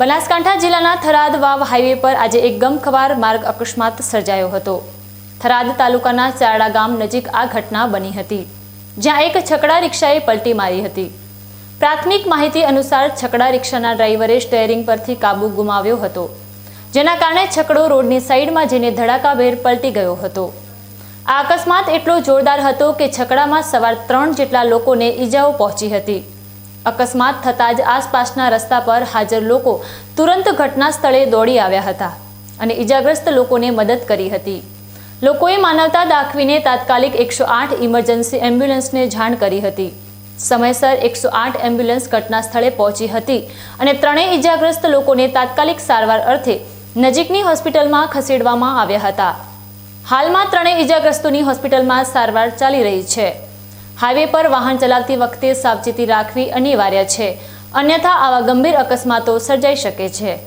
બનાસકાંઠા જિલ્લાના થરાદ વાવ હાઈવે પર આજે એક ગમખવાર માર્ગ અકસ્માત સર્જાયો હતો. થરાદ તાલુકાના ચારડા ગામ નજીક આ ઘટના બની હતી, જ્યાં એક છકડા રિક્ષાએ પલટી મારી હતી. પ્રાથમિક માહિતી અનુસાર છકડા રિક્ષાના ડ્રાઈવરે સ્ટેરિંગ પરથી કાબુ ગુમાવ્યો હતો, જેના કારણે છકડો રોડની સાઈડમાં જઈને ધડાકાભેર પલટી ગયો હતો. આ અકસ્માત એટલો જોરદાર હતો કે છકડામાં સવાર ત્રણ જેટલા લોકોને ઈજાઓ પહોંચી હતી. અકસ્માત થતાં જ આસપાસના રસ્તા પર હાજર લોકો તુરંત ઘટના સ્થળે દોડી આવ્યા હતા અને ઈજાગ્રસ્ત લોકોને મદદ કરી હતી. લોકોએ માનવતા દાખવીને તાત્કાલિક એકસો આઠ ઇમરજન્સી એમ્બ્યુલન્સને જાણ કરી હતી. સમયસર એકસો આઠ એમ્બ્યુલન્સ ઘટના સ્થળે પહોંચી હતી અને ત્રણેય ઈજાગ્રસ્ત લોકોને તાત્કાલિક સારવાર અર્થે નજીકની હોસ્પિટલમાં ખસેડવામાં આવ્યા હતા. હાલમાં ત્રણેય ઈજાગ્રસ્તોની હોસ્પિટલમાં સારવાર ચાલી રહી છે. હાઈવે પર વાહન ચલાવતી વખતે સાવચેતી રાખવી અનિવાર્ય છે. અન્યથા આવા ગંભીર અકસ્માતો સર્જાઈ શકે છે.